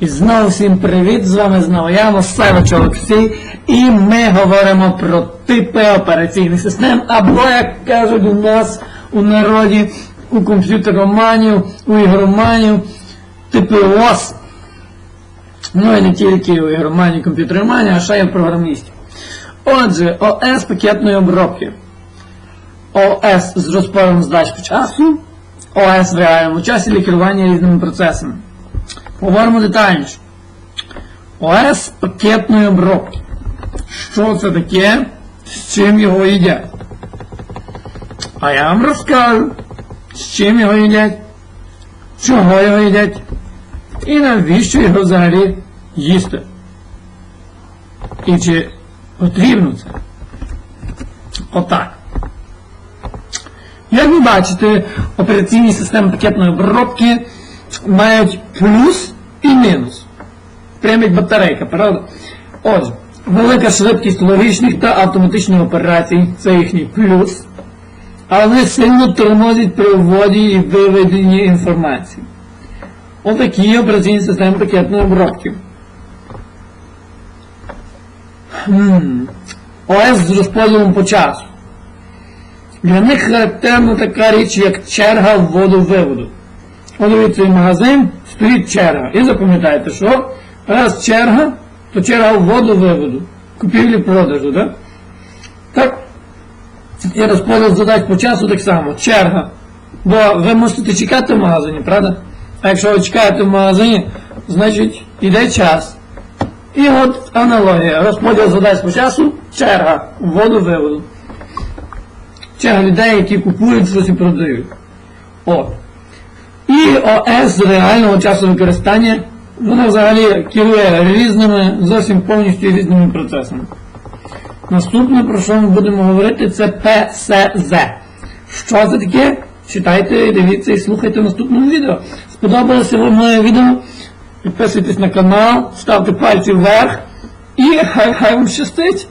І знову всім привіт! З вами знову я, Мосевич Олексій, і ми говоримо про типи операційних систем, або, як кажуть у нас у народі, у комп'ютероманів, у ігроманів, типи ОС. Ну і не тільки у ігроманів, комп'ютероманів, а ще й у програмістів. Отже, ОС пакетної обробки. ОС з розпором здач часу, ОС в реальному часі для різними процесами. Поговоримо детальніше. ОС пакетної обробки. Що це таке? З чим його їдять? А я вам розкажу, з чим його їдять, чого його їдять і навіщо його взагалі їсти. І чи потрібно це? Отак. Як ви бачите, операційні системи пакетної обробки мають плюс і мінус. Прямо батарейка, правда? Отже, велика швидкість логічних та автоматичних операцій це їхній плюс, але вони сильно тормозять при вводі і виведенні інформації. Отакі операційні системи пакетної обробки. ОС з розподілом по часу. Для них характерна така річ, як черга вводу-виводу. От дивіться, магазин, стоїть черга. І запам'ятайте, що раз черга, то черга вводу-виводу. Купівлі-продажу, так? Так. І розподіл задач по часу так само. Черга. Бо ви мусите чекати в магазині, правда? А якщо ви чекаєте в магазині, значить іде час. І от аналогія. Розподіл задач по часу, черга, вводу-виводу. Черга людей, які купують щось і продають. От. І ОС реального часу використання, воно взагалі керує різними, зовсім повністю різними процесами. Наступне, про що ми будемо говорити, це ПСЗ. Що це таке? Читайте, дивіться і слухайте в наступному відео. Сподобалося вам моє відео? Підписуйтесь на канал, ставте пальці вверх і хай хай вам щастить!